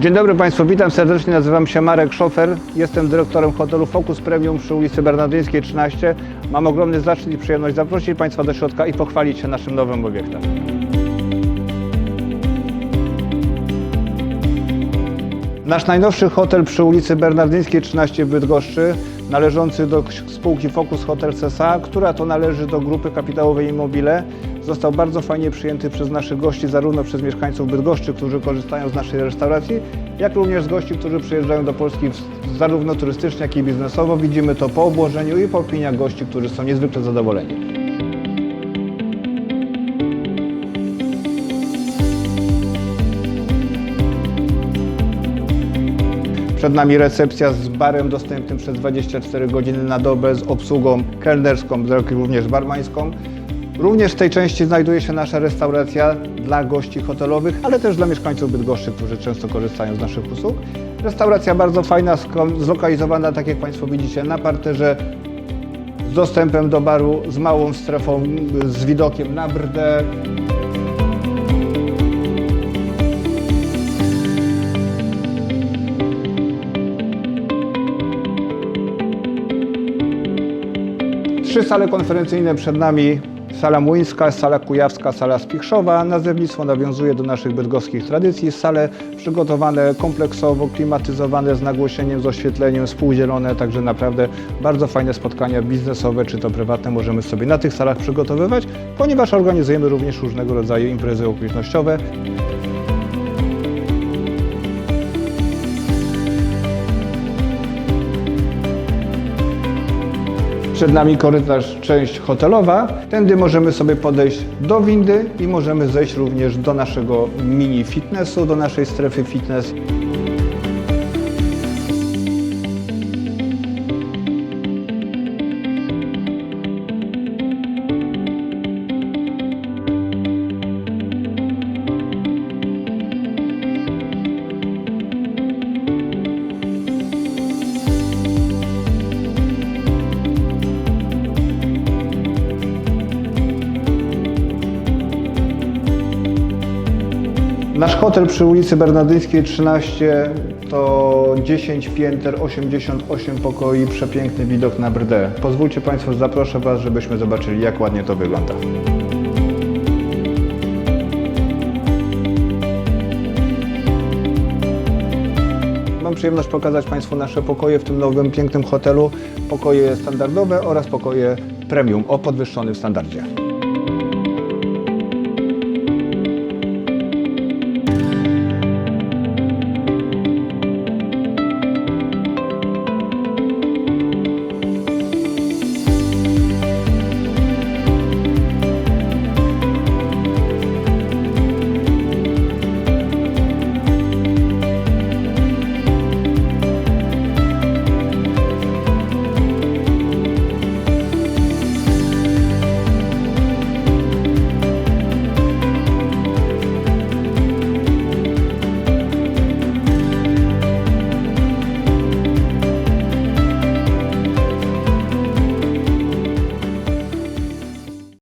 Dzień dobry Państwu, witam serdecznie, nazywam się Marek Szofer, jestem dyrektorem hotelu Focus Premium przy ulicy Bernardyńskiej 13. Mam ogromny zaszczyt i przyjemność zaprosić Państwa do środka i pochwalić się naszym nowym obiektem. Nasz najnowszy hotel przy ulicy Bernardyńskiej 13 w Bydgoszczy, należący do spółki Focus Hotel CSA, która to należy do grupy kapitałowej Immobile, został bardzo fajnie przyjęty przez naszych gości, zarówno przez mieszkańców Bydgoszczy, którzy korzystają z naszej restauracji, jak również z gości, którzy przyjeżdżają do Polski zarówno turystycznie, jak i biznesowo. Widzimy to po obłożeniu i po opiniach gości, którzy są niezwykle zadowoleni. Przed nami recepcja z barem dostępnym przez 24 godziny na dobę, z obsługą kelnerską, jak również barmańską. Również w tej części znajduje się nasza restauracja dla gości hotelowych, ale też dla mieszkańców Bydgoszczy, którzy często korzystają z naszych usług. Restauracja bardzo fajna, zlokalizowana, tak jak Państwo widzicie, na parterze, z dostępem do baru, z małą strefą, z widokiem na Brdę. Trzy sale konferencyjne przed nami. Sala Młyńska, sala Kujawska, sala Spichrzowa. Nazewnictwo nawiązuje do naszych bydgoskich tradycji. Sale przygotowane kompleksowo, klimatyzowane z nagłośnieniem, z oświetleniem, współdzielone, także naprawdę bardzo fajne spotkania biznesowe czy to prywatne możemy sobie na tych salach przygotowywać, ponieważ organizujemy również różnego rodzaju imprezy okolicznościowe. Przed nami korytarz, część hotelowa. Tędy możemy sobie podejść do windy i możemy zejść również do naszego mini fitnessu, do naszej strefy fitness. Nasz hotel przy ulicy Bernardyńskiej 13 to 10 pięter, 88 pokoi, przepiękny widok na Brdę. Pozwólcie Państwo, zaproszę Was, żebyśmy zobaczyli jak ładnie to wygląda. Mam przyjemność pokazać Państwu nasze pokoje w tym nowym, pięknym hotelu. Pokoje standardowe oraz pokoje premium o podwyższonym standardzie.